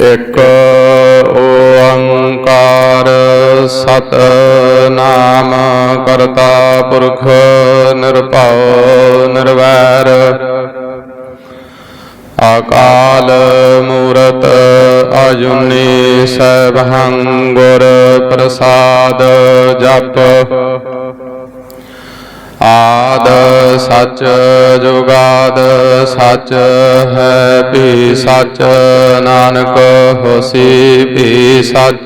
ਇਕ ਓੰਕਾਰ ਸਤਨਾਮ ਕਰਤਾ ਪੁਰਖ ਨਿਰਭਉ ਨਿਰਵੈਰ। ਅਕਾਲ ਮੂਰਤ ਅਜੁਨੀ ਸੈਭੰ ਗੁਰ ਪ੍ਰਸਾਦ ਜਪ। ਆਦ ਸਚ ਜੁਗਾਦ ਸਚ ਹੈ ਵੀ ਸਚ, ਨਾਨਕ ਹੋਸੀ ਵੀ ਸਚ।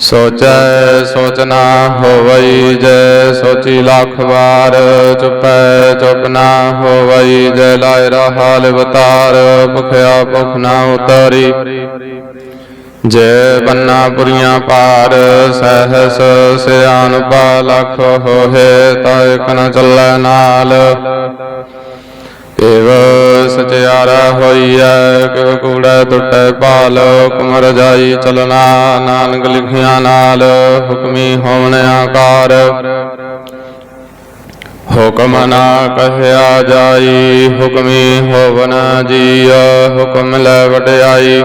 ਸੋਚੈ ਸੋਚਣਾ ਹੋਵਈ, ਜੈ ਸੋਚੀ ਲੱਖ ਵਾਰ ਚੁਪੈ ਚੁਪਨਾ ਹੋਵਈ, ਜੈ ਲਾਇ ਰਹਾ ਲਿਵਤਾਰ, ਭੁਖਿਆ ਭੁਖ ਨਾ ਉਤਰੀ। ਜੈ ਬੰਨਾ ਪੁਰੀਆਂ ਪਾਰ, ਸਹਸ ਸਿਆਨਪਾ ਲਖ ਹੋਏ ਤਾ ਇਕ ਨ ਚੱਲੈ ਨਾਲ। ਏਵ ਸਚਿਆਰਾ ਹੋਈਐ ਕਿ ਕੂੜੈ ਟੁੱਟੈ ਪਾਲ ਕੁਮਰ ਜਾਈ ਚਲਨਾ ਨਾਨਕ ਲਿਖਿਆ ਨਾਲ, ਹੁਕਮੀ ਹੋਵਨ ਆਕਾਰ। ਹੁਕਮ ਨਾ ਕਹਿਆ ਜਾਈ, ਹੁਕਮੀ ਹੋਵਨ ਜੀਅ ਹੁਕਮ ਲੈ ਵਡਿਆਈ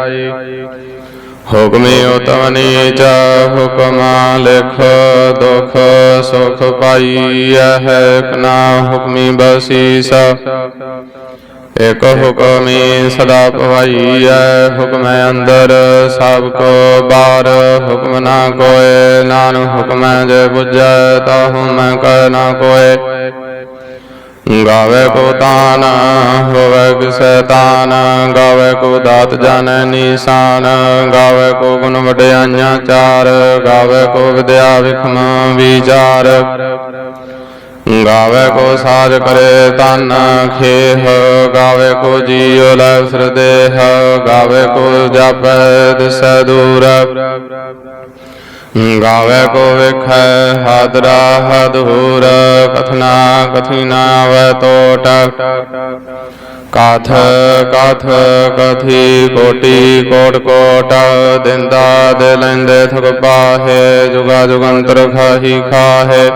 ਹੁਕਮੇ ਉਤਮ ਚ ਹੁਕਮ ਲਿਖ ਦੁਖ ਸੁਖ ਪਾਈ ਹੈ ਕਨਾ ਹੁਕਮੀ ਬਸੀਸ। ਇਕ ਹੁਕਮੀ ਸਦਾ ਪਵਾਈਐ, ਹੁਕਮੈ ਅੰਦਰ ਸਭ ਕੋ ਬਾਰ। ਹੁਕਮ ਨਾ ਕੋਏ ਨਾਨ ਹੁਕਮੈ ਜੇ ਬੁਝੈ ਤਾਹੂ ਮੈਂ ਕਹਿ ਨਾ ਕੋਏ। ਗਾਵੇ ਕੋ ਤਾਨ ਹੋਵੇ ਕਿਸੈ ਤਾਨ ਗਾਵੇ ਕੋ ਦਾਤ ਜਾਣੈ ਨੀਸਾਨ ਗਾਵੇ ਕੋ ਗੁਣ ਵਡਿਆਈਆਂ ਚਾਰ ਗਾਵੇ ਕੋ ਵਿਦਿਆ ਵਿਖਮ ਵਿਚਾਰ। ਗਾਵੇ ਕੋ ਸਾਜ ਕਰੇ ਤਨ ਖੇਹ ਗਾਵੇ ਕੋ ਜੀਉ ਲੈ ਸਰਦੇਹ ਗਾਵੇ ਕੋ ਜਾਪੈ ਦਿਸੈ ਦੂਰ। ਗਾਵੇ ਕੋ ਵੇਖੈ ਹਾਦਰਾ ਹਦੂਰ ਕਥਨਾ ਕਥੀ ਨਾ ਆਵੈ ਕਾਥ ਕਾਥ ਕਥੀ ਕੋਟੀ ਕੋਟ ਕੋਟ, ਦਿੰਦਾ ਦੇ ਲੈਂਦੇ ਥਕ ਪਾਹੇ, ਜੁਗਾ ਜੁਗੰਤਰ ਖਾਹੀ ਖਾਹੇ।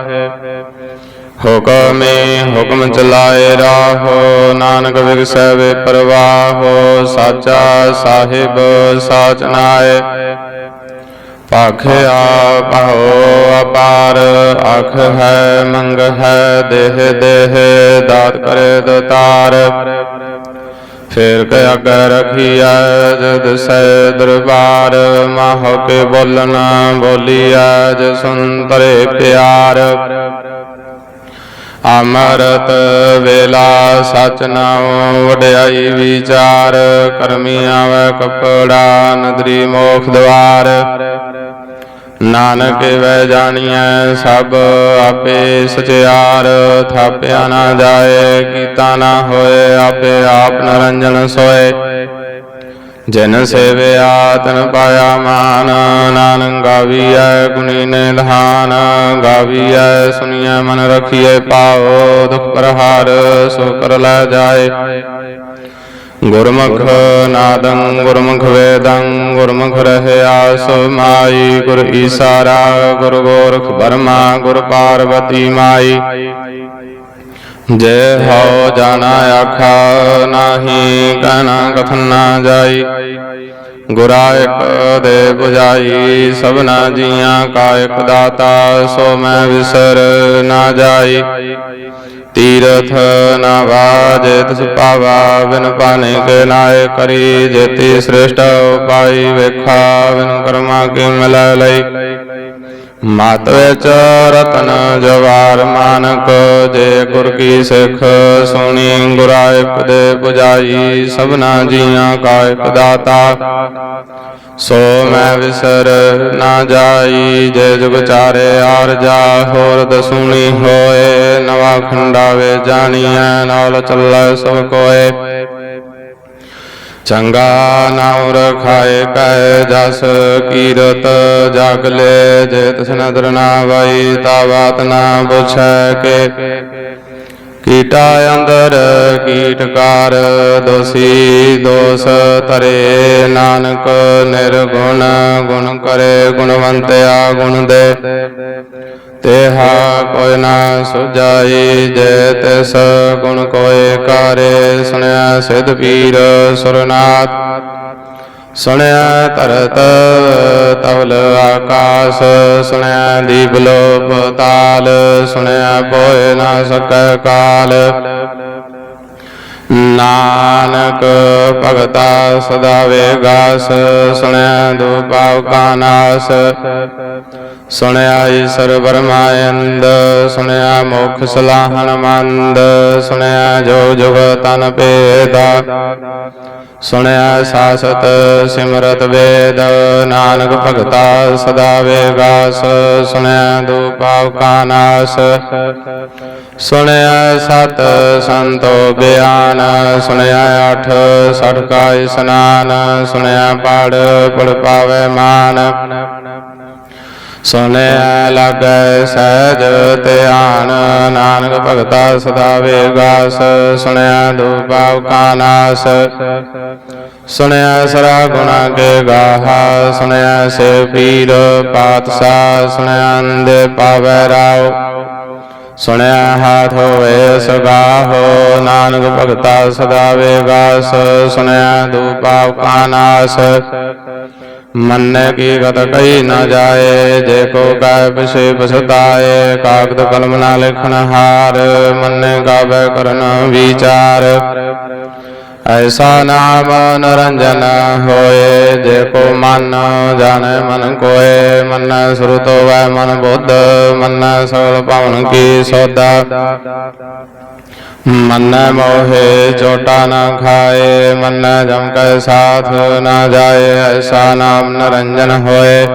ਹੁਕਮੇ ਹੁਕਮ ਚਲਾਏ ਰਾਹੋ, ਨਾਨਕ ਵਿਗਸੈ ਵੇ ਪਰਵਾਹੋ, ਸਾਚਾ ਸਾਹਿਬ ਸਾਚ ਨਾਏ ਪਾਖਿਆ ਪਾਹੋ ਅਪਾਰ, ਅਖ ਹੈ, ਮੰਗ ਹੈ, ਦੇਹ ਦੇਹ, ਦਾਤ ਕਰੇ ਦਤਾਰ। ਫੇਰ ਕੇ ਅਗੈ ਰਖੀਐ ਜਦ ਸੈ ਦਰਬਾਰ, ਮਾਹ ਕੇ ਬੋਲਣਾ ਬੋਲੀਐ ਜ ਸੁੰਤਰੇ ਪਿਆਰ। ਅਮਰਤ ਵੇਲਾ ਸਚ ਨਾਮ ਵਡਿਆਈ ਵਿਚਾਰ, ਕਰਮੀ ਆਵੇ ਕਪੜਾ, ਨਦਰੀ ਮੋਖ ਦਵਾਰ। ਨਾਨਕ ਵੈ ਜਾਣੀਐ ਸਭ ਆਪੇ ਸਚਿਆਰ, ਥਾਪਿਆ ਨਾ ਜਾਏ, ਕੀਤਾ ਨਾ ਹੋਏ, ਆਪੇ ਆਪ ਨਰੰਜਨ ਸੋਏ। ਜਨ ਸੇਵਿਆ ਤਨ ਪਾਇਆ ਮਾਨ ਨਾਨਕ ਗਾਵੀਐ ਗੁਣੀ ਨੇ ਲਹਾਨ ਗਾਵੀਐ ਸੁਣੀਐ ਮਨ ਰਖੀਐ ਪਾਓ ਦੁਖ ਪ੍ਰਹਾਰ ਸੋ ਕਰ ਲੈ ਜਾਏ। ਗੁਰਮੁਖ ਨਾਦੰ, ਗੁਰਮੁਖ ਵੇਦੰ, ਗੁਰਮੁਖ ਰਹਿਆ ਸਮਾਈ ਗੁਰ ਈਸਾਰਾ, ਗੁਰ ਗੋਰਖ ਬਰਮਾ, ਗੁਰ ਪਾਰਵਤੀ ਮਾਈ। ਜੇ ਹਉ ਜਾਣਾ ਆਖਾ ਨਾਹੀ, ਕਹਿਣਾ ਕਥਨ ਨਾ ਜਾਈ। ਗੁਰਾ ਇਕ ਦੇ 부ਜਾਈ ਸਭਨਾ ਜੀਆਂ ਕਾ ਇਕ ਦਾਤਾ, ਸੋ ਮੈਂ ਵਿਸਰ ਨਾ ਜਾਈ। ਤੀਰਥ ਨਾ ਵਾਜੇ, ਤਿਸ ਪਾਵਾ ਬਿਨ ਪਾਣੇ ਕੇ ਨਾਏ ਕਰੀ। ਜੇਤੀ ਸ੍ਰੇਸ਼ਟ ਉਪਾਈ ਵੇਖਾ, ਬਿਨ ਕਰਮਾ ਕੀ ਮਿਲੈ ਲਈ। ਮਤ ਵਿੱਚ ਰਤਨ ਜਵਾਰ ਮਾਨਕ, ਜੇ ਗੁਰ ਕੀ ਸਿੱਖ ਸੁਣੀ ਗੁਰਾ ਇਕ ਦੇ ਸਭਨਾ ਜੀਆਂ ਕਾ ਇਕ ਦਾਤਾ। ਸੋ ਮੈਂ ਵਿਸਰ ਨਾ ਜਾਈ, ਜੇ ਜੁਗ ਚਾਰੇ ਆਰ ਜਾ, ਹੋਰ ਦਸੂਣੀ ਹੋਏ, ਨਵਾ ਖੰਡਾਵੇ ਜਾਣੀਐ, ਨਾਲ ਚੱਲੈ ਸਭ ਕੋਏ। ਚੰਗਾ ਨਾਮ ਰਖਾਏ ਕੈ ਜਸ ਕੀਰਤ, ਜਗ ਲੈ ਜੇ ਤਿਸ ਨਦਰ ਨਾ ਵਈ ਤਾ ਬਾਤ ਨਾ ਪੁੱਛੈ ਕੇ। ਕੀਟਾ ਅੰਦਰ ਕੀਟਕਾਰ ਦੋਸੀ ਦੋਸ ਤਰੇ ਨਾਨਕ ਨਿਰਗੁਣ, ਗੁਣ ਕਰੇ, ਗੁਣਵੰਤਿਆ ਗੁਣ ਦੇ। ਤੇਹਾ ਕੋਈ ਨਾ ਸੁਜਾਈ, ਜੇ ਤਿਸ ਗੁਣ ਕੋਏ ਕਾਰੇ, ਸੁਣਿਆ ਸਿਧ ਪੀਰ ਸੁਰਨਾਥ। ਸੁਣਿਆ ਧਰਤ, ਤਵਲ ਆਕਾਸ, ਸੁਣਿਆ ਦੀਪ ਲੋਪ ਤਾਲ, ਸੁਣਿਆ ਕੋਇ ਨਾ ਸਕੈ ਕਾਲ। ਨਾਨਕ ਭਗਤਾ ਸਦਾ ਵੇਗਾਸ, ਸੁਣਿਆ ਦੁਪਾਵ ਕਾ ਨਾਸ। ਸੁਣਿਆ ਈਸ਼ਰ ਬਰਮਾਇੰਦ ਸੁਣਿਆ ਮੁਖ ਸਲਾਹਣ ਮੰਦ, ਸੁਣਿਆ ਜੋ ਜੁਗ ਤਨ ਭੇਦਾ, ਸੁਣਿਆ ਸਾਸਤ ਸਿਮਰਤ ਵੇਦ, ਨਾਨਕ ਭਗਤਾ ਸਦਾ ਵੇਗਾਸ, ਸੁਣਿਆ ਦੁਪਾਵ ਕਾ ਨਾਸ, ਸੁਣਿਆ ਸਤ ਸੰਤੋ ਬਿਆਨ, ਸੁਣਿਆ ਅਠ ਸਠ ਕਾ ਸੁਣਿਆ ਪੜ ਪੜ ਪਾਵੇ ਮਾਨ ਸੁਣਿਆ ਲਾਗੈ ਸਹਿਜ ਧਿਆਨ, ਨਾਨਕ ਭਗਤਾ ਸਦਾ ਵੇਗਾਸ ਸੁਣਿਆ ਦੁਪਾਵ ਕਾ ਨਾਸ। ਸੁਣਿਆ ਸਰਾ ਗੁਣਾ ਕੇ ਗਾਹਾ ਸੁਣਿਆ ਸੇ ਪੀਰ ਪਾਤਸ਼ਾਹ ਸੁਣਿਆ ਅੰਦੇ ਪਾਵੈ ਰਾਉ। ਸੁਣਿਆ ਹਾਥ ਹੋਏ ਸਗਾਹੋ ਨਾਨਕ ਭਗਤਾ ਸਦਾ ਵੇਗਾਸ ਸੁਣਿਆ ਦੁਪਾਵ ਕਾ ਨਾਸ। ਮੰਨੇ ਕੀ ਗਤ ਕਈ ਨ ਜਾਏ, ਜੇ ਕੋ ਕੈ ਪਿਛੇ ਪਛਤਾਏ ਕਾਗਦ ਕਲਮ ਨਾ ਲਿਖਣ ਹਾਰ, ਮੰਨੇ ਗਾਵੇ ਕਰਨ ਵਿਚਾਰ। ਐਸਾ ਨਾਮ ਨਰੰਜਨ ਹੋਏ, ਜੇ ਕੋ ਮਨ ਜਾਣੈ ਮਨ ਕੋਏ, ਮਨ ਸੁਰਤ ਹੋਵੈ ਮਨ ਬੁੱਧ, ਮਨ ਸਗਲ ਭਵਨ ਕੀ ਸੋਦਾ। ਮਨ ਮੋਹੇ ਚੋਟਾ ਨਾ ਖਾਏ, ਮਨ ਜਮ ਕੈ ਸਾਥ ਨਾ ਜਾਏ, ਐਸਾ ਨਾਮ ਨਰੰਜਨ ਹੋਏ।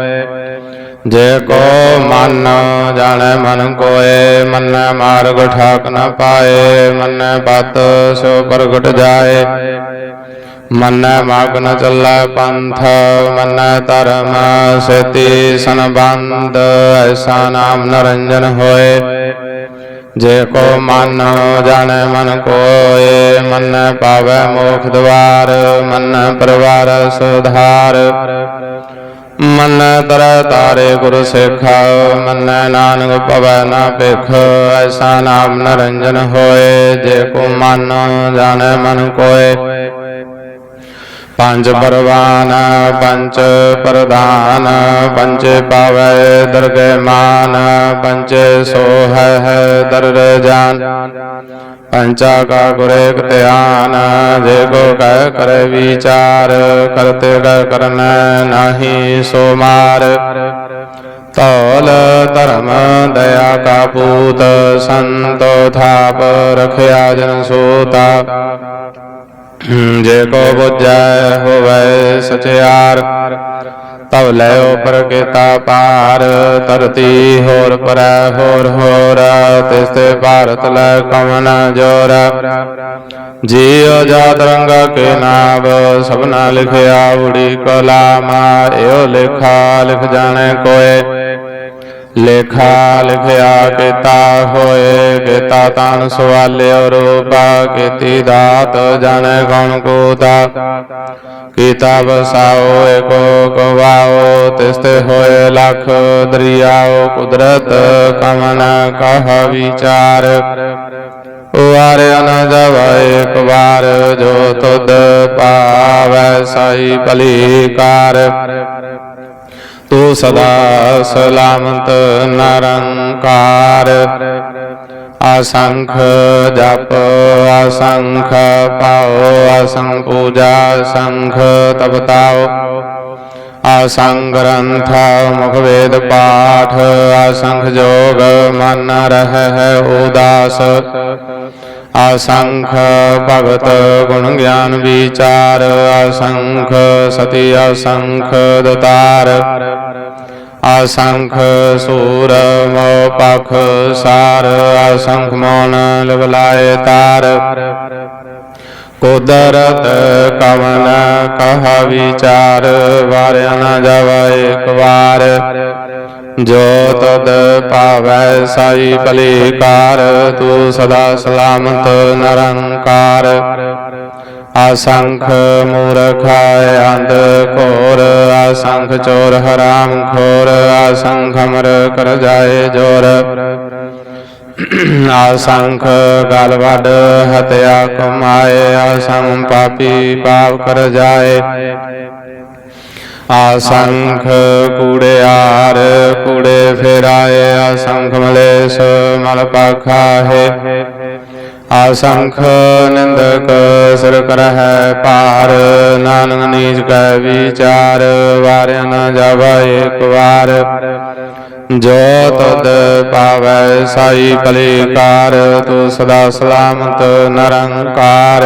ਜੇ ਕੋ ਮਨ ਜਾਣੈ ਮਨ ਕੋਏ, ਮਨ ਮਾਰਗ ਠਾਕ ਨਾ ਪਾਏ, ਮਨ ਪਤ ਸੋ ਪ੍ਰਗਟ ਜਾਏ। ਮਨ ਮਗਨ ਚੱਲੈ ਪੰਥ, ਮਨ ਧਰਮ ਸੇਤੀ ਸੰਬੰਧ ਐਸਾ ਨਾਮ ਨਰੰਜਨ ਹੋਏ। ਜੇ ਕੋ ਮਨ ਜਾਣੈ ਮਨ ਕੋਏ, ਮਨ ਪਾਵੈ ਮੋਖ ਦਵਾਰ, ਮਨ ਪਰਵਾਰ ਸੁਧਾਰ। ਮਨ ਤਰ ਤਾਰੇ ਗੁਰ ਸਿੱਖ, ਮਨ ਨਾਨਕ ਪਵੈ ਨਾ ਭਿਖ, ਐਸਾ ਨਾਮ ਨਰੰਜਨ ਹੋਏ। ਜੇ ਕੋ ਮਨ ਜਾਣੈ ਮਨ ਕੋਏ ਪੰਜ ਪਰਵਾਨ ਪੰਚ ਪ੍ਰਧਾਨ ਪੰਚ ਪਾਵੈ ਦਰਗਹਿ ਮਾਨ ਪੰਚ ਸੋਹੈ ਹੈ ਦਰ ਪੰਚਾ ਕਾ ਗੁਰ ਧਿਆਨ, ਜੇ ਕੋ ਕਹਿ ਕਰੇ ਵਿਚਾਰ, ਕਰਤੇ ਕੈ ਕਰਨ ਨਾਹੀ ਸੋ ਮਾਰ। ਤੌਲ ਧਰਮ ਦਇਆ ਕਾ ਪੂਤ, ਸੰਤੋ ਥਾਪ, ਰਖਿਆ ਜਨ ਸੋਤਾ। ਜੇ ਕੋ ਬੁਝੈ ਹੋਵੇ ਸਚਿਆਰ ਤਵ ਲੈਓ ਪ੍ਰਗੇਤਾ ਪਾਰ ਧਰਤੀ ਹੋਰ ਪਰੈ ਹੋਰ ਹੋਰ ਤਿਸ ਤੇ ਭਾਰਤ ਲੈ ਕਮਨ ਜੋਰ ਜੀਉ ਜਾਤ ਰੰਗਾ ਕੇ ਨਾਮ ਸਭਨਾ ਲਿਖਿਆ ਉੜੀ ਕਲਾਮ ਇਹੋ ਲਿਖਾ ਲਿਖ ਜਾਣੇ ਕੋਏ ਲੇਖਾ ਲਿਖਿਆ ਕੀਤਾ ਹੋਏ, ਕੀਤਾ ਤਾਨ ਸਵਾਲਿਓ ਰੂਪਾ, ਕੀਤੀ ਦਾਤ ਜਾਣੈ ਕੌਣ ਕੋਤਾ ਕੀਤਾ ਬਸਾਓ ਏਕੋ ਕਵਾਓ, ਤਿਸਤੇ ਹੋਏ ਲਖ ਦਰਿਆਓ, ਕੁਦਰਤ ਕਮਨ ਕਹ ਵਿਚਾਰ। ਵਾਰਿਆ ਨ ਜਾਵੇ ਇੱਕ ਵਾਰ, ਜੋ ਤੁਧ ਪਾਵੈ ਸਾਈ ਭਲੀ ਕਾਰ। ਤੂੰ ਸਦਾ ਸਲਾਮਤ ਨਰੰਕਾਰ ਅਸੰਖ ਜਪ ਅਸੰਖ ਪਾਉ ਅਸੰਖ ਪੂਜਾ ਸੰਖ ਤਪਤਾਉ ਅਸੰਗ ਗ੍ਰੰਥ ਮੁਖ ਵੇਦ ਪਾਠ ਅਸੰਖ ਜੋਗ ਮਨ ਰਹਿ ਉਦਾਸ ਅਸੰਖ ਭਗਤ ਗੁਣ ਗਿਆਨ ਵਿਚਾਰ ਅਸੰਖ ਸਤੀ ਅਸੰਖ ਦਤਾਰ ਅਸੰਖ ਸੂਰ ਮੋ ਪਖ ਸਾਰ ਅਸੰਖ ਮੋਨ ਲਵਲਾਏ ਤਾਰ ਕੁਦਰਤ ਕਵਨ ਕਹਾ ਵਿਚਾਰ ਵਾਰਿਆ ਨ ਜਾਵੇ ਇੱਕ ਵਾਰ ਜੋ ਤਦ ਭਾਵੈ ਸਾਈ ਭਲੀ ਕਾਰ ਤੂੰ ਸਦਾ ਸਲਾਮਤ ਨਿਰੰਕਾਰ। ਅਸੰਖ ਮੂਰਖ ਅੰਧ ਘੋਰ, ਅਸੰਖ ਚੋਰ ਹਰਾਮ ਖੋਰ, ਅਸੰਖ ਅਮਰ ਕਰ ਜਾਏ ਜੋਰ। ਅਸੰਖ ਗਲ ਵੱਡ ਹਤਿਆ ਕਮਾਏ ਅਸੰਖ ਪਾਪੀ ਪਾਪ ਕਰ ਜਾਏ। ਆਸੰਖ ਕੂੜਿਆਰ ਕੂੜੇ ਫੇਰਾਏ ਅਸੰਖ ਮਲੇਸ਼ ਮਲ ਪਾਖਾ ਹੈ। ਆਸੰਖ ਨਿੰਦਕ ਸਿਰ ਕਰਹਿ ਭਾਰ, ਨਾਨਕ ਨੀਚ ਕੈ ਵਿਚਾਰ, ਵਾਰਿਆ ਨ ਜਾਵਾ ਏਕ ਵਾਰ। ਜੋ ਤਦ ਪਾਵੈ ਸਾਈ ਭਲੇ ਕਾਰ ਤੂੰ ਸਦਾ ਸਲਾਮਤ ਨਿਰੰਕਾਰ।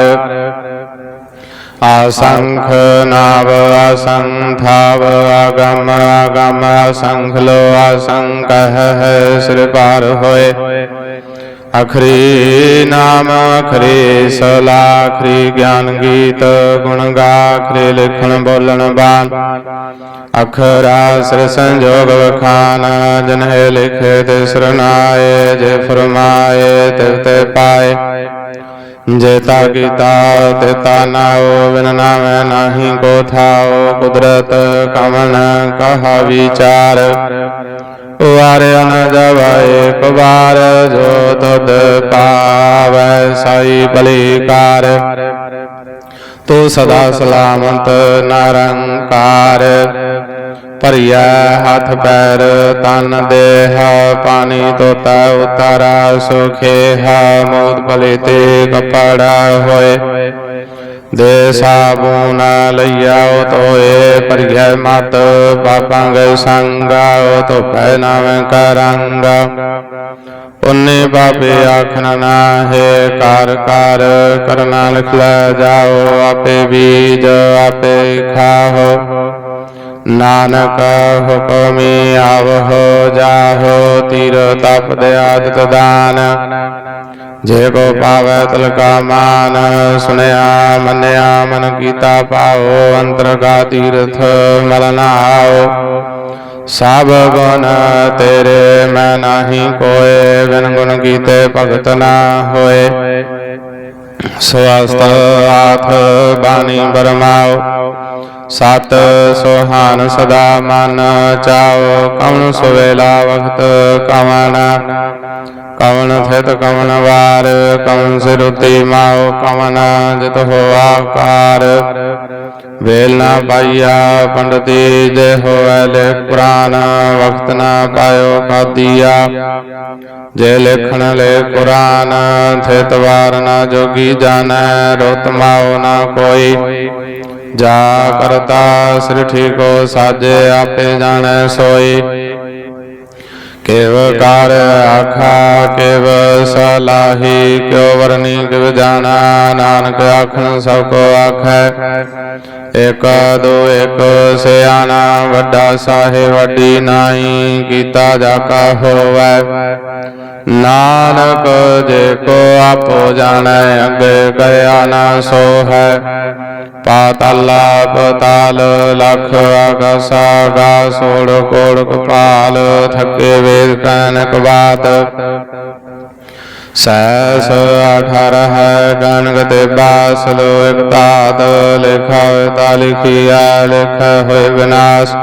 ਆਸੰਖ ਨਾਵ ਅਸੰਥਾਵ ਆਗਮ ਆਗਮ ਅਸੰਖ ਲੋ ਅਸੰਕਹ ਹੈ ਸਿਰ ਪਾਰ ਹੋਏ ਅਖਰੀ ਨਾਮ ਅਖਰੀ ਸਲਾ ਅਖਰੀ ਗਿਆਨ ਗੀਤ ਗੁਣ ਗਾ ਅਖਰੀ ਲਿਖਣ ਬੋਲਣ ਬਾਣ ਅਖਰਾ ਸਿਰ ਸੰਜੋਗ ਵਖਾਨ ਜਨਹਿ ਲਿਖੇ ਤੇ ਸਰਨਾਏ ਜੇ ਫਰਮਾਏ ਤੇ ਤੇ ਪਾਏ ਜੇਤਾ ਕੀਤਾ ਤੇਤਾ ਨਾਉ ਬਿਨ ਨਾਮੈ ਨਾਹੀ ਕੋ ਥਾਉ ਕੁਦਰਤ ਕਮਨ ਕਹਾ ਵਿਚਾਰ। ਵਾਰਿਆ ਨ ਜਵਾਏ ਕੁਬਾਰ ਜੋ ਤਦ ਪਾਵੈ ਸਾਈ ਭਲੀ ਕਾਰ ਤੂੰ ਸਦਾ ਸਲਾਮਤ ਨਰੰਕਾਰ। ਭਰਿਆ ਹੱਥ ਪੈਰ, ਤਨ ਦੇਹ, ਪਾਣੀ ਤੋਤਾ ਉਤਾਰਾ, ਸੁਖੇ ਹਾ, ਮੋਦ ਭਲੇ ਤੇ ਕਪੜਾ ਹੋਏ। ਦੇ ਸਾਬੂਨ ਲਈਆ ਤੋਏ ਭਰੀਐ ਮਤ ਪਾਪਾਂ ਗਏ ਸੰਗਾ ਓ ਧੋਪੈ ਨਾਵੇਂ ਕਰੰਗਾ। ਉਨੇ ਬਾਬੇ ਆਖਣਾ ਨਾਹੇ ਕਰ ਕਰ ਕਰਨਾ ਲਿਖ ਲੈ ਜਾਓ, ਆਪੇ ਬੀਜ ਆਪੇ ਖਾਹੋ। ਨਾਨਕ ਹੁਕਮੀ ਆਵਹੁ ਜਾਹੋ ਤੀਰ ਤਪ ਦਿਆਤ ਆਦਿਤ ਦਾਨ ਜੇ ਕੋ ਪਾਵੈ ਤਿਲ ਕਾ ਮਾਨ, ਸੁਨਿਆ ਮੰਨਿਆ ਮਨ ਕੀਤਾ ਪਾਓ ਅੰਤਰ ਕਾ ਤੀਰਥ ਮਲ ਨਾਓ ਸਭ ਗੁਣ ਤੇਰੇ ਮੈਂ ਨਾਹੀ ਕੋਏ, ਬਿਨ ਗੁਣ ਕੀਤੇ ਭਗਤ ਨਾ ਹੋਏ। ਸਵਸਤ ਆਥ ਬਾਣੀ ਬਰਮਾਓ ਸਤ ਸੁਹਾਨ ਸਦਾ ਮਨ ਚਾਓ, ਕਵਣ ਸੁਵੇਲਾ ਵਖਤ ਕਵਣ। ਕਵਣ ਥਿਤ ਕਵਣ ਵਾਰ, ਕਵਣ ਸਿਰੁਤੀ ਮਾਓ ਕਵਣ, ਜਿਤ ਹੋ ਆਕਾਰ ਵੇਲ ਨਾ ਪਾਈਆ ਪੰਡਤੀ, ਜੇ ਹੋਵੈ ਲੈ ਕੁਰਾਨ ਵਖਤ ਨਾ ਪਾਇਓ ਕਾਦੀਆ ਜੇ ਲੇਖਣ ਲੈ ਕੁਰਾਨ, ਥਿਤ ਵਾਰ ਨਾ ਜੋਗੀ ਜਾਣੈ, ਰੁਤ ਮਾਓ ਨਾ ਕੋਈ। ਜਾ ਕਰਤਾ ਸਿਰ ਠੀਕੋ ਸਾਜੇ ਆਪੇ ਜਾਣੈ ਸੋਈ। ਕਿਵ ਕਰ ਆਖਾ, ਕਿਵ ਸਲਾਹੀ, ਕਿਉ ਵਰਨੀ ਕਿਵ ਜਾਣਾ, ਨਾਨਕ ਆਖਣ ਸਭ ਕੋ ਆਖੈ। ਇਕ ਦੋ ਇਕ ਸਿਆਣਾ, ਵੱਡਾ ਸਾਹਿਬ ਵੱਡੀ ਨਾਹੀ, ਕੀਤਾ ਜਾ ਕਾ ਹੋਵੈ। ਨਾਨਕ ਜੇ ਕੋ ਆਪੋ ਜਾਣੈ, ਅੱਗੇ ਗਿਆ ਨਾ ਸੋ ਹੈ ਪਾਤਲਾ ਪਤਾਲ, ਲਖ ਆਕਾਸਾ ਗਾ ਸੋੜ ਕੋੜ ਕਪਾਲ ਥੱਕੇ ਵੇਦ ਕਨਕ ਬਾਤ ਸੈਸ ਅਠਾਰਹ ਗਣਗ ਤੇ ਬਾਸਲੋ ਇਕ ਤਾਤ ਲਿਖਾ ਤਾ ਲਿਖੀਆ ਲਿਖਾ ਹੋਇ ਵਿਨਾਸ਼।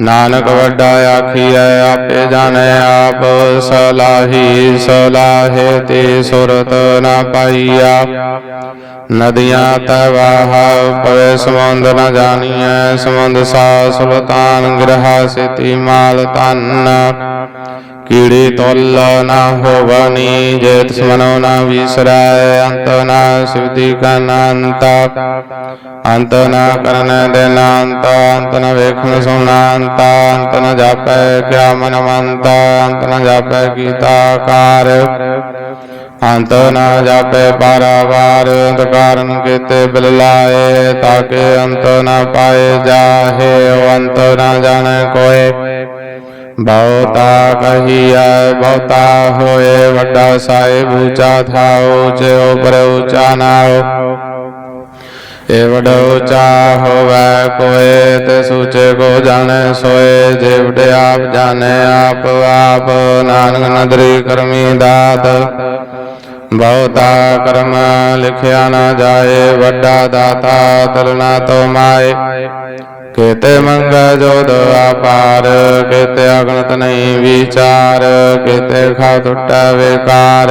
ਨਾਨਕ ਵੱਡਾ ਆਖੀਐ, ਆਪੇ ਜਾਣੈ ਆਪ, ਸਲਾਹੀ ਸਲਾਹੇ ਤੇ ਸੁਰਤ ਨਾ ਪਾਈਆ। ਨਦੀਆਂ ਤਵਾਹ ਪਵੇ ਸਮੁੰਦ ਨ ਜਾਣੀਐ, ਸਮੁੰਦ ਸਾ ਸੁਲਤਾਨ ਗ੍ਰਹਾ ਸਿਤੀ ਮਾਲ ਤਨ ਕੀੜੀ ਤੋਲ ਨਾ ਹੋਵਨੀ ਜੇ ਤਿਸ ਨਾ ਵਿਸਰੈ ਅੰਤ ਨਾ ਸਿਵਤੀ ਕਨ ਅੰਤ। ਨਾ ਕਰਨ ਦੇ ਅੰਤ ਅੰਤ ਨਾ ਵੇਖਣ ਸੁਣਾ ਅੰਤ ਅੰਤ ਜਾਪੈ ਕਿਆ ਮਨ ਮੰਤ ਅੰਤ ਨਾ ਜਾਪੈ ਕੀਤਾ ਕਾਰ। ਅੰਤ ਨਾ ਜਾਪੇ ਪਾਰਾਵਾਰ ਅੰਧਕਾਰਨ ਕੀਤੇ ਬਿਲ ਲਾਏ ਤਾਕੇ ਅੰਤ ਨਾ ਪਾਏ ਜਾਹੇ ਅੰਤ ਨਾ ਜਾਣੇ ਕੋਏ। ਬਹੁਤਾ ਕਹੀਐ ਬਹੁਤਾ ਹੋਏ ਵੱਡਾ ਸਾਹਿਬ ਉੱਚਾ ਥਾਉ ਜੇ ਉਪਰ ਉੱਚਾ ਨਾਉ ਏ ਵਡ ਉੱਚਾ ਹੋਵੈ ਕੋਏ ਤੇ ਸੂਚੇ ਕੋ ਜਾਣੈ ਸੋਏ ਜੇ ਵਡ ਆਪ ਜਾਣੈ ਆਪ ਆਪ ਨਾਨਕ ਨਦਰੀ ਕਰਮੀ ਦਾਤ ਬਹੁਤਾ ਕਰਮ ਲਿਖਿਆ ਨਾ ਜਾਏ ਵੱਡਾ ਦਾਤਾ ਤਲਨਾ ਤੋ ਮਾਏ ਕੇਤੇ ਮੰਗ ਜੋਦ ਆਪਾਰ, ਕੇਤੇ ਅਗਣਤ ਨਹੀਂ ਵਿਚਾਰ, ਕਿਤੇ ਖਾ ਟੁੱਟਾ ਵਿਕਾਰ।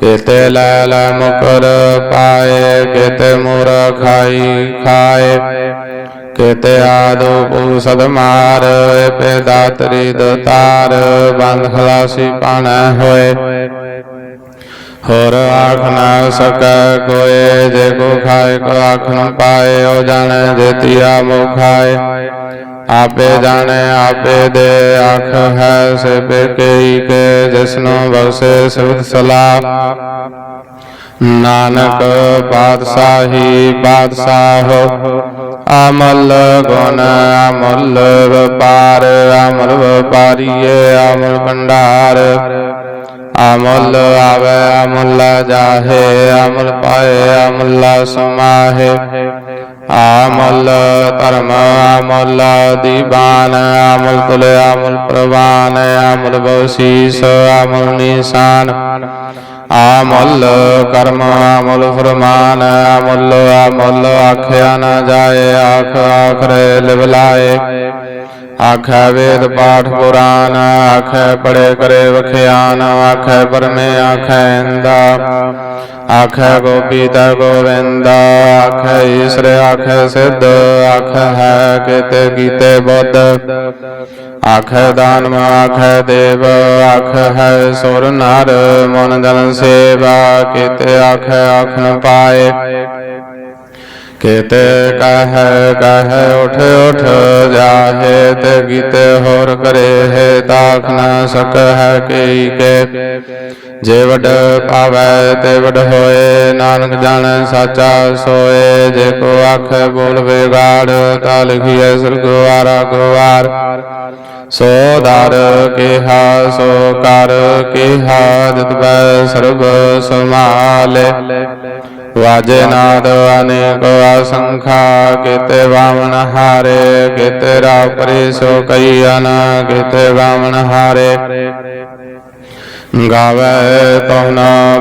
ਕੇਤੇ ਲੈ ਲੈ ਮੁਕਰ ਪਾਏ, ਕਿਤੇ ਮੁਰ ਖਾਈ ਖਾਏ। ਕਿਤੇ ਆਦੋ ਪੂਸਦ ਮਾਰ ਪੇ ਦਾਤਰੀ ਦਤਾਰ ਬੰਦ ਖਲਾਸੀ ਪਾਣੈ ਹੋਏ। ਹੋਰ ਆਖ ਨਾ ਸਕੈ ਕੋਏ, ਜੇ ਕੋ ਖਾਏ, ਕੋ ਆਖ ਨ ਪਾਏ, ਉਹ ਜਾਣੈ ਜੇਤੀਆ ਮੋ ਖਾਏ। ਆਪੇ ਜਾਣੈ, ਆਪੇ ਦੇ ਆਖ ਹੈ ਸੇ ਕਈ ਕੇ, ਜਿਸਨੋ ਬਖਸ਼ੇ ਸਿਵਤ ਸਲਾਹ। ਨਾਨਕ ਪਾਤਸ਼ਾਹੀ ਪਾਤਸ਼ਾਹ, ਅਮਲ ਗੁਣ ਅਮਲ ਵਪਾਰ, ਅਮਲ ਵਪਾਰੀਏ, ਅਮਲ ਭੰਡਾਰ। ਅਮਲ ਆਵੇ, ਅਮਲ ਜਾਹੇ, ਅਮਲ ਪਾਏ, ਅਮਲ ਸਮਾਹੇ। ਅਮਲ ਧਰਮ, ਅਮਲ ਦੀਵਾਨ, ਅਮਲ ਤੁਲ ਅਮਲ ਪ੍ਰਵਾਨ, ਅਮਲ ਬਉਸੀਸ ਅਮਲ ਨਿਸ਼ਾਨ। ਆਮਲ ਕਰਮ ਆਮਲ ਫਰਮਾਨ ਆਮਲ ਆਮਲ ਆਖਿਆ ਨਾ ਜਾਏ, ਆਖ ਆਖਰੇ ਲਿਵਲਾਏ। ਆਖੈ ਵੇਦ ਪਾਠ ਪੁਰਾਨ, ਆਖੈ ਪੜੇ ਕਰੇ ਵਖਿਆਨ, ਆਖੈ ਪਰਮੇ, ਆਖੈ ਇੰਦਾ। ਆਖੈ ਗੋਪੀਤਾ ਗੋਵਿੰਦਾ, ਆਖੈ ਈਸ਼ਰ, ਆਖੈ ਸਿੱਧ, ਆਖੈ ਹੈ ਕਿਤੇ ਕੀਤੇ ਬੁੱਧ। ਆਖੈ ਦਾਨਮ ਆਖੈ ਦੇਵ, ਆਖੈ ਹੈ ਸੁਰ ਨਰ, ਮਨ ਜਨ ਸੇਵਾ ਕੀਤੇ, ਆਖੈ ਆਖਣ ਪਾਏ। ਕੀਤੇ ਕਹੈ ਕਹੈ ਉਠ ਉਠ ਜਾਹੇ ਤੇ ਕੀਤੇ ਹੋਰ ਕਰੇ ਹੈ ਤਾਖ ਨ ਹੈ ਕੀ ਕੇ। ਜੇ ਵਡ ਪਾਵੈ ਤੇ ਵਡ ਹੋਏ, ਨਾਨਕ ਜਨ ਸਾਚਾ ਸੋਏ। ਜੇ ਕੋ ਆਖੈ ਬੋਲ ਵਿਗਾੜ, ਤਾ ਲਿਖੀਐ ਸਰਗਵਾਰਾ ਗਵਾਰ। ਸੋ ਦਰ ਕਿਹਾ, ਸੋ ਕਰ ਕਿਹਾ, ਜਤ ਬੈ ਸਰਬ ਸਮਾਲੇ ਵਾਜੇ ਨਾਦ ਅਨੇਕ ਅਸੰਖਾ ਕੀਤੇ ਵਾਮਨ ਹਾਰੇ ਕੀਤੇ ਰਾ ਪਰੇ ਸੋ ਕਈ ਅਨ ਕੀਤੇ ਵਾਮਨ ਹਾਰੇ ਗਾਵੇ ਪਵਨ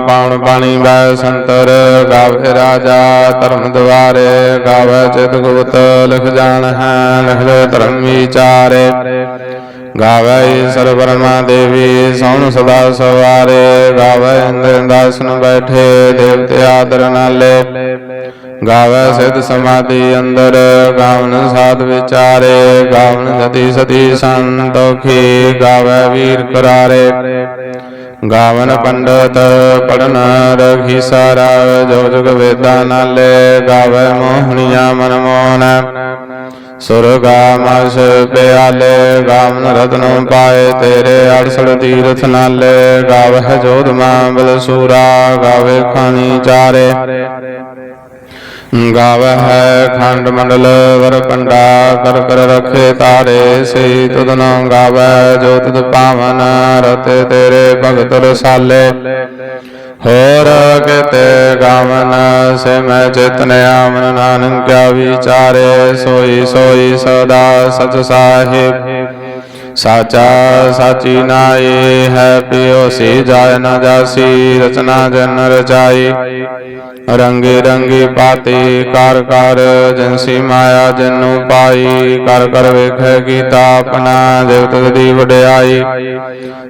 ਪਾਉਣ ਪਾਣੀ ਵੈ ਸੰਤਰ ਗਾਵੇ ਰਾਜਾ ਧਰਮ ਦਵਾਰੇ ਗਾਵੇ ਚਿਤ ਗੁਪਤ ਲਿਖ ਜਾਣ ਹੈ ਲਿਖ ਲੋ ਧਰਮ ਵਿਚਾਰੇ ਗਾਵੇ ਈਸ਼ਰ ਬਰਮਾ ਦੇਵੀ ਸੌਣ ਸਦਾ ਸਵਾਰੇ, ਗਾਵੇ ਇੰਦਰ ਦਾਸਨ ਬੈਠੇ, ਦੇਵਤੇ ਆਦਰ ਨਾਲੇ। ਗਾਵੇ ਸਿਧ ਸਮਾਧੀ ਅੰਦਰ, ਗਾਵਨ ਸਾਧ ਵਿਚਾਰੇ, ਗਾਵਨ ਸਤੀ ਸਤੀ ਸੰਤੋਖੀ, ਗਾਵੇ ਵੀਰ ਕਰਾਰੇ। ਗਾਵਨ ਪੰਡਤ ਪੜਨ ਰਖੀ ਸਾਰਾ, ਜੋ ਜਗ ਵੇਦਾਂ ਨਾਲੇ, ਗਾਵੇ ਮੋਹਣੀਆਂ ਮਨ ਮੋਹਨ ਸੁਰਗਾ ਮਸ ਪਿਆਲੇ ਗਾਵਨ ਰਤਨੋ ਪਾਏ ਤੇਰੇ ਅੜਸੜ ਤੀਰਥ ਨਾਲੇ। ਗਾਵਹਿ ਜੋਧ ਮਾਂ ਬਲ ਸੂਰਾ, ਗਾਵੇ ਖਾਨੀ ਚਾਰੇ। ਗਾਵਹਿ ਖੰਡ ਮੰਡਲ ਵਰ ਪੰਡਾ, ਕਰ ਕਰ ਰਖੇ ਤਾਰੇ। ਸੇ ਤੁਧ ਗਾਵੈ ਜੋ ਤੁਧ ਪਾਵਨ, ਰਤੇ ਤੇਰੇ ਭਗਤ ਰਸਾਲੇ। ਹੋਰ ਕਿਤੇ ਗਾਵਨ ਸਿਮ ਮੈਂ ਚਿਤਨ ਆਮਨ ਨਾਨਕ ਕਿਆ ਵਿਚਾਰੇ ਸੋਈ ਸੋਈ ਸਦਾ ਸਚ ਸਾਹਿਬ। ਸਾਚਾ ਸਾਚੀ ਨਾਈ ਹੈ ਪਿਓ ਸੀ ਜਾਇ ਨਾ ਜਾਸੀ ਰਚਨਾ ਜਨ ਰਚਾਈ ਰੰਗੇ ਰੰਗੇ ਪਾਤੇ ਕਰ ਕਰ ਜਨਸੀ ਮਾਇਆ ਜਨੂ ਪਾਈ ਕਰ ਕਰ ਵੇਖੈ ਕੀਤਾ ਆਪਣਾ ਦੇਵਤ ਦੀ ਵਡਿਆਈ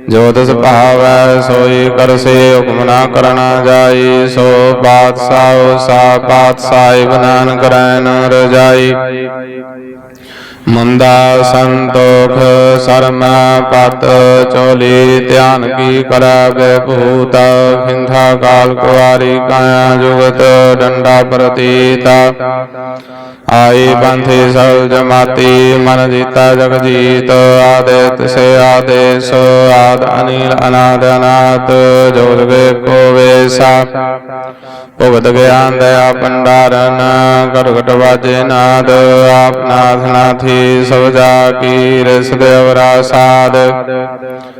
ਜੋ ਤਿਸ ਭਾਵੈ ਸੋਈ ਕਰਸੇ ਹੁਕਮ ਨਾ ਕਰਨਾ ਜਾਈ ਸੋ ਬਾਦਸ਼ਾਹ ਸਾ ਬਾਦਸ਼ਾਹ ਬਨਾਨ ਰੈਨ ਰਜਾਈ ਮੰਦਾ ਸੰਤੋਖ ਸਰਮ ਪਤ ਚੋਲੀ ਧਿਆਨ ਕੀ ਕਰੈ ਬੇਭੂਤ ਖਿੰਥਾ ਕਾਲ ਕੁਵਾਰੀ ਕਾਇਆ ਜੁਗਤ ਡੰਡਾ ਪ੍ਰਤੀਤ। ਆਈ ਬੰਧੀ ਸਭ ਜਮਾਤੀ, ਮਨ ਜੀਤਾ ਜਗ ਜੀਤ ਆਦਿਤ ਸੇ ਆਦੇਸ, ਆਦ ਅਨੀਲ ਅਨਾਦ ਅਨਾਤ, ਜੋਗੇ ਕੋ ਵੇਸਾ। ਭੁਗਤ ਗਿਆਨ ਦਇਆ ਭੰਡਾਰਨ ਘਟ ਘਟ ਵਾਜੇ ਨਾਦ, ਆਪ ਨਾਥ ਨਾਥੀ ਸਭ ਜਾ ਕੀ ਰਸ ਦੇਵਰਾ ਸਾਧ।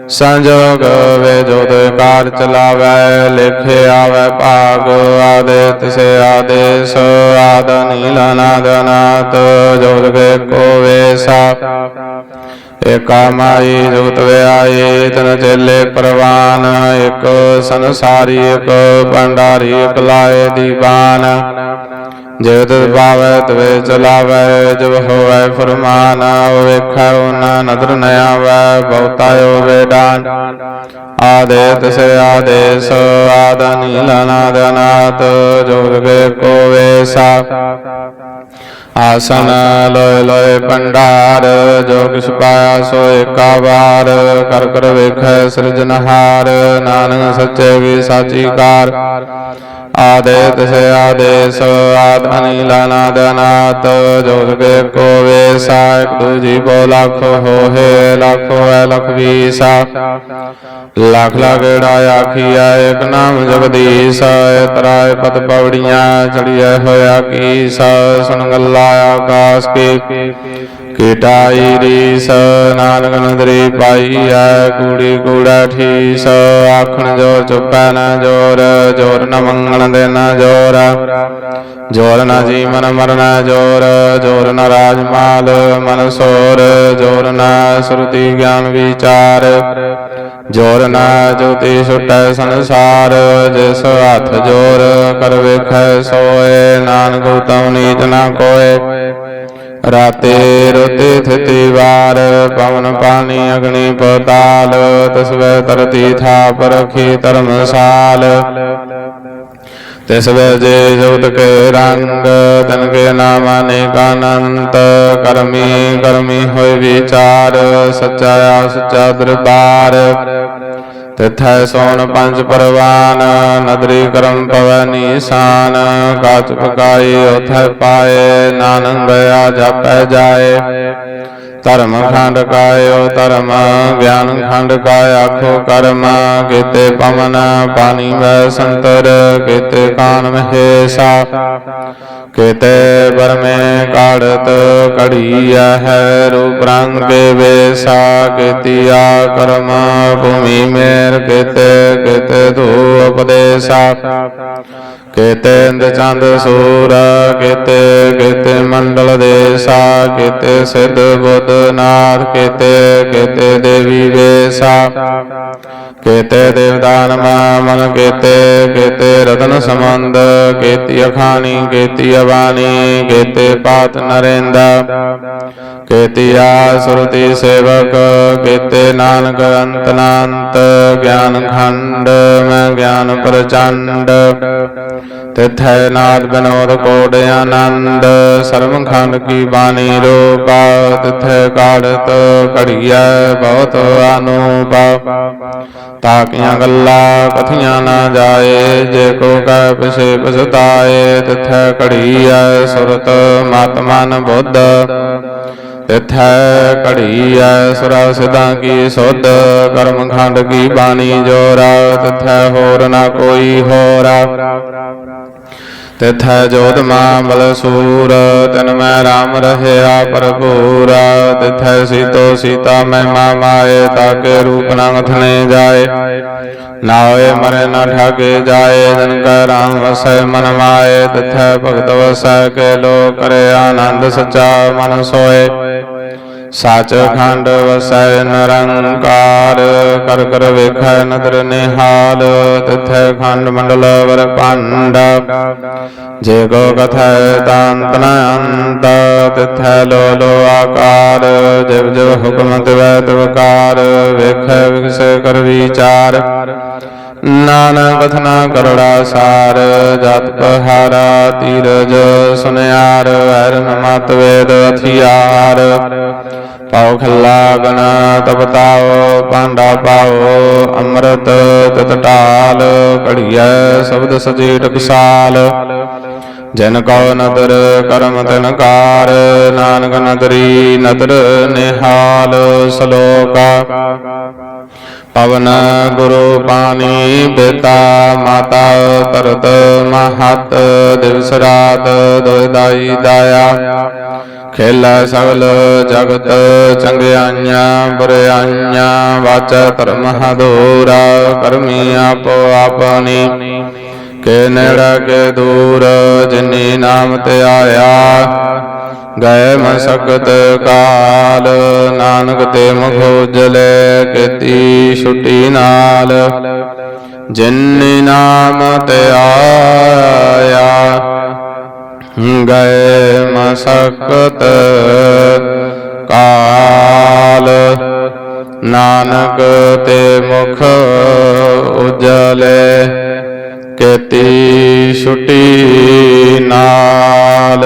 ਸੰਜੋਗ ਵੇ ਜੋਦ ਕਾਰ ਚਲਾਵੈ, ਲਿਖੇ ਆਵੈ ਭਾਗ ਆਦਿ ਸੇ ਆਦੇਸ, ਆਦ ਨੀਲ ਅਨਾਦ ਅਨਾਤ ਜੋਦ ਕੇ ਕੋ ਵੇਸਾ ਏਕਾ ਮਾਈ ਜੁਗਤ ਵਿਆਈ ਤਨ ਚੇਲੇ ਪ੍ਰਵਾਨ, ਇਕ ਸੰਸਾਰੀ, ਇਕ ਭੰਡਾਰੀ, ਇਕ ਲਾਏ ਦੀਵਾਨ। ਜਿਵ ਤਿਸ ਪਾਵੈ ਤਵੇ ਚਲਾਵੈ ਜਿਵ ਹੋਵੈ ਫਰਮਾਨ ਵੇਖੈ ਉਹਨਾਂ ਨਦਰ ਨ ਆਵੈ ਬਹੁਤਾ ਹੋਵੇ ਡਾਨ ਆਦੇ ਤਿਸੇ ਆਦੇਸ ਆਦ ਨੀਲ ਅਨਾਦ ਅਨਾਤ ਜੋਗ ਕੇ ਕੋ ਵੇਸਾ। ਆਸਨ ਲੋਏ ਲੋਏ ਪੰਡਾਰ, ਜੋ ਕਿਛ ਪਾਇਆ ਸੋ ਏਕਾ ਵਾਰ। ਕਰ ਕਰ ਵੇਖੈ ਸਿਰਜਨਹਾਰ ਨਾਨਕ ਸੱਚੇ ਵੀ ਸਾਚੀ ਕਾਰ ਆਦੇ ਤਿਸੇ ਆਦੇਸ ਆਦ ਅਨੀਲ ਅਨਾਦ ਅਨਾਤ ਜੋਤ ਕੇ ਕੋ ਵੇਸਾ, ਇਕ ਦੂਜੀ ਬੋ ਲੱਖ ਹੋਏ ਲੱਖ ਹੋਏ ਲਖ ਵੀਸਾ। ਲੱਖ ਲਾਗੜਾ ਆਖੀਆ ਇਕ ਨਾਮ ਜਗਦੀਸ਼। ਤਰਾਏ ਪਤ ਪਵੜੀਆਂ ਚੜੀਐ ਹੋਇਆ ਕੀ ਸ ਸੁਣ ਗੱਲਾ ਆਕਾਸ ਕੀ ਕੀਟਾਈ ਰੀਸ, ਨਾਨਕ ਨਦਰੀ ਪਾਈ ਐ, ਕੂੜੀ ਕੂੜਾ ਠੀਸ, ਆਖਣ ਜੋਰ ਚੁੱਪੈ ਨਾ ਜੋਰ ਜੋਰ ਨ ਮੰਗਣ ਦੇ ਨ ਜੋਰ। ਜੋਰ ਨ ਜੀਵਨ ਮਰਨ ਜੋਰ ਜੋਰ ਨ ਰਾਜਮਾਲ ਮਨ ਸੋਰ, ਜੋਰ ਨ ਸੁਰਤੀ ਗਿਆਨ ਵਿਚਾਰ। ਜੋਰ ਨਾ ਜੋਤੀ ਛੁਟੈ ਸੰਸਾਰ, ਜਿਸ ਹੱਥ ਜੋਰ ਕਰ ਵੇਖੈ ਸੋਏ। ਨਾਨਕ ਉਤਮ ਨੀਤ ਨਾ ਕੋਏ। ਰਾਤੇ ਰੋਤੇ ਥਿਤੀ ਵਾਰ, ਪਵਨ ਪਾਣੀ ਅਗਨੀ ਪਤਾਲ, ਤਸਵੇ ਤਰਤੀ ਥਾਪ ਰਖੀ ਧਰਮਸਾਲ। ਤਿਸ ਵੇ ਜੇ ਜੋਤ ਕੇ ਰੰਗ, ਤਨ ਕੇ ਨਾਮ ਅਨੇਕ ਕਰਮੀ ਕਰਮੀ ਹੋਏ ਵਿਚਾਰ, ਸੱਚਾ ਆ ਸੱਚਾ ਦਰਬਾਰ। ਤਿਥੈ ਸੋਨ ਪੰਜ ਪਰਵਾਨ, ਨਦਰੀ ਕਰਮ ਪਵੈ ਨੀਸਾਨ ਕਾਚ ਪਕਾਈ ਉਥੈ ਪਾਏ ਨਾਨਕ ਗਿਆ ਜਾਪੈ ਜਾਏ। ਧਰਮ ਖੰਡ ਕਾਇਓ ਧਰਮ ਗਿਆਨ ਖੰਡ ਕਾਇ ਆਖੋ ਕਰਮ ਕੀਤੇ ਪਵਨ ਪਾਣੀ ਵੈ ਸੰਤਰ ਕੀਤੇ ਕਾਨ ਮਹੇਸਾ। ਕੀਤੇ ਬਰਮੇ ਕਾੜਤ ਕੜੀ ਹੈ, ਰੂਪ ਰੰਗ ਕੇ ਵੇਸਾ ਕੀਤੀਆ ਕਰਮ ਭੂਮੀ ਮੇਰ ਕੀਤੇ ਕੀਤੇ ਧੂ ਉਪਦੇਸਾ। ਕੀਤੇ ਇੰਦ ਚੰਦ ਸੂਰ, ਕਿਤੇ, ਕੀਤੇ ਮੰਡਲ ਦੇਸਾ, ਕਿਤੇ ਸਿਧ ਬੁੱਧ ਨਾਥ ਕਿਤੇ ਕਿਤੇ ਦੇਵੀ ਵੇਸਾ। ਕੀਤੇ ਦੇਵਦਾਨ ਮਨ ਕੀਤੇ ਕੀਤੇ ਰਤਨ ਸਮੰਦ ਕੇਤੀ ਅਖਾਣੀ ਕੀਤੀ ਬਾਣੀ, ਕੀਤੇ ਪਾਤ ਨਰੇਂਦਾ, ਕੀਤੀ ਸੁਰਤੀ ਸੇਵਕ, ਕੀਤੇ ਨਾਨਕ ਅੰਤ ਨਾੰਤ ਗਿਆਨ ਖੰਡ, ਮੈਂ ਗਿਆਨ ਪ੍ਰਚੰਡ। ਤਿਥੈ ਨਾਦ ਬਿਨੋਦ ਕੋਟ ਆਨੰਦ ਸਰਮ ਖੰਡ ਕੀ ਬਾਣੀ ਰੂਪਾ, ਤਿਥੈ ਕਾੜਤ ਘੜੀਐ ਬਹੁਤ ਅਨੂਪ। ਤਾਕੀਆਂ ਗੱਲਾਂ ਕਥੀਆਂ ਨਾ ਜਾਏ, ਜੇ ਕੋ ਕਹਿ ਪਿਛੇ ਪਛਤਾਏ, ਤਿਥੈ ਘੜੀਐ ਸੁਰਤ ਮਤ ਮਨ ਬੁੱਧ। ਤਿਥੈ ਘੜੀ ਐ ਸੁਰਾ ਸਿਧਾਂ ਕੀ ਸੁਧ। ਕਰਮ ਖੰਡ ਕੀ ਬਾਣੀ ਜੋਰਾ, ਤਿਥੈ ਹੋਰ ਨਾ ਕੋਈ ਹੋਰਾ। ਤਿਥੈ ਜੋਤ ਮਾਂ ਬਲ ਸੂਰ, ਤਨ ਮੈਂ ਰਾਮ ਰਹਿਆ ਭਰਪੂਰ। ਤਿਥੈ ਸੀਤੋ ਸੀਤਾ ਮਹਿਮਾ ਮਾਏ ਤਾਕੇ ਰੂਪ ਨੰਗ ਥਨੇ ਜਾਏ। ਨਾ ਹੋਏ ਮਰੇ ਨਾ ਠਾਗੇ ਜਾਏ, ਜਨ ਕੈ ਰਾਮ ਵਸੈ, ਮਨ ਮਾਏ, ਤਿਥੈ ਭਗਤ ਵਸੈ, ਕੇ ਲੋ ਕਰੇ ਆਨੰਦ ਸਚਾ ਮਨ ਸੋਏ। ਸੱਚ ਖੰਡ ਵਸੈ ਨਿਰੰਕਾਰ, ਕਰ ਕਰ ਵੇਖੈ ਨਦਰ ਨਿਹਾਲ, ਤਿਥੈ ਖੰਡ ਮੰਡਲ ਵਰ ਭੰਡ ਜੇ ਕੋ ਕਥੈ ਤਾਂਤ ਅੰਤ, ਤਿਥੈ ਲੋ ਲੋ ਆਕਾਰ, ਜਿਵ ਜਿਵ ਹੁਕਮ ਤਿਵੈ ਤਿਵਕਾਰ, ਵੇਖੈ ਵਿਗਸੈ ਕਰ ਵਿਚਾਰ। ਨਾਨਕ ਕਥਨਾ ਕਰੜਾ ਸਾਰ, ਜਤ ਪਹਾਰਾ ਤੀਰਜ ਸੁਨਿਆਰ ਹਰਨ ਮਤ ਵੇਦ ਅਥਿਆਰ। ਪਾਉ ਖੱਲਾ ਗਣ ਤਪਤਾਓ ਪਾਂਡਾ ਪਾਓ ਅੰਮ੍ਰਿਤ ਤਤ ਢਾਲ, ਘੜੀਐ ਸ਼ਬਦ ਸਜੀ ਟਕਸਾਲ ਜਨ ਕਉ ਨਦਰ, ਕਰਮ ਤਨਕਾਰ ਨਾਨਕ ਨਦਰੀ ਨਦਰ ਨਿਹਾਲ, ਸ਼ਲੋਕਾ। ਪਵਨ ਗੁਰੂ ਪਾਣੀ ਪਿਤਾ ਮਾਤਾ ਤਰਤ ਮਹਤ ਦਿਵਸ ਰਾਤ ਦੋਇ ਦਾਇਆ। ਖੇਲਾ ਸਗਲ ਜਗਤ ਚੰਗਿਆਈਆਂ ਬੁਰਿਆਈਆਂ ਵਾਚ ਧਰਮ ਹਦੂਰਾ ਕਰਮੀ ਆਪੋ ਆਪਣੀ। ਕੇ ਨੇੜਾ ਕੇ ਦੂਰ ਜਿਨੀ ਨਾਮ ਤੇ ਆਇਆ। ਗਏ ਮਸਕਤ ਕਾਲ, ਨਾਨਕ ਤੇ ਮੁਖ ਉਜਲੇ ਕੀਤੀ ਛੁੱਟੀ ਨਾਲ। ਜਿਨ ਨਾਮ ਤੇ ਆਇਆ, ਗਏ ਮਸਕਤ ਕਾਲ, ਨਾਨਕ ਤੇ ਮੁਖ ਉਜਲੇ ਕੀਤੀ ਛੁੱਟੀ ਨਾਲ।